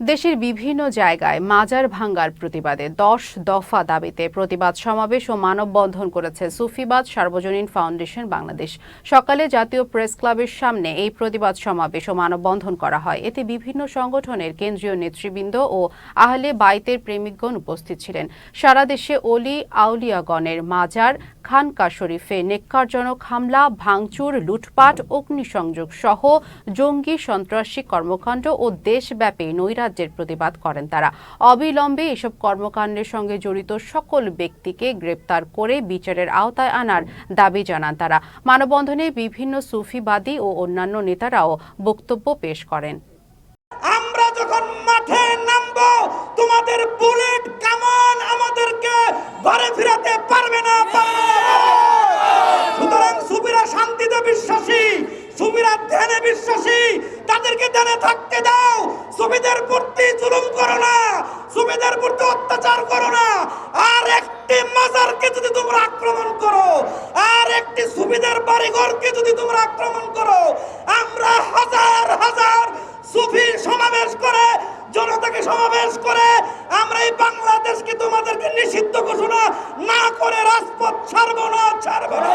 দেশের বিভিন্ন জায়গায় মাজার ভাঙ্গার প্রতিবাদে দশ দফা দাবিতে প্রতিবাদ সমাবেশ ও মানববন্ধন করেছে সুফিবাদ সার্বজনীন ফাউন্ডেশন বাংলাদেশ। সকালে জাতীয় প্রেস ক্লাবের সামনে এই প্রতিবাদ সমাবেশ ও মানববন্ধন করা হয়। এতে বিভিন্ন সংগঠনের কেন্দ্রীয় নেতৃবৃন্দ ও আহলে বাইতের প্রেমিকগণ উপস্থিত ছিলেন। সারা দেশে অলি আউলিয়াগণের মাজার, খানকা শরীফে নেককারজনক হামলা, ভাঙচুর, লুটপাট, অগ্নিসংযোগ সহ জঙ্গি সন্ত্রাসী কর্মকাণ্ড ও দেশব্যাপী নৈরাজ্যের প্রতিবাদ করেন তারা। অবিলম্বে এসব কর্মকাণ্ডের সঙ্গে জড়িত সকল ব্যক্তিকে গ্রেপ্তার করে বিচারের আওতায় আনার দাবি জানান তারা। মানববন্ধনে বিভিন্ন সুফিবাদী ও অন্যান্য নেতারাও বক্তব্য পেশ করেন। আমরা যখন মাঠে নামবো, তোমাদের বুলেট কামান আমাদেরকে ঘরে ফিরাতে পারবে না। সুতরাং সুবিরা শান্তিতে বিশ্বাসী, সুবিরা ধ্যানে বিশ্বাসী তাদেরকে ধ্যানে থাকতে দাও। সুবিদের প্রতি জুলুম করো না। সুবিদের প্রতি অত্যাচার করো না। আর একটি মাজারকে যদি তোমরা আক্রমণ করো, আর একটি সুবিদের বাড়িঘরকে যদি তোমরা আক্রমণ করো, আমরা হাজার হাজার সুফি সমাবেশ করে, জনতাকে সমাবেশ করে, আমরা এই বাংলাদেশকে তোমাদেরকে নিষিদ্ধ ঘোষণা না করে রাজপথ ছাড়বো না ছাড়বো না।